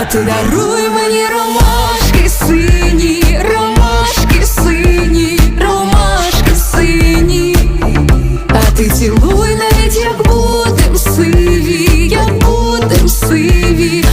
а ти даруй мені ромашки сині, ромашки сині, ромашки сині, а ти цілуй навіть, як будем сиві, як будем сиві.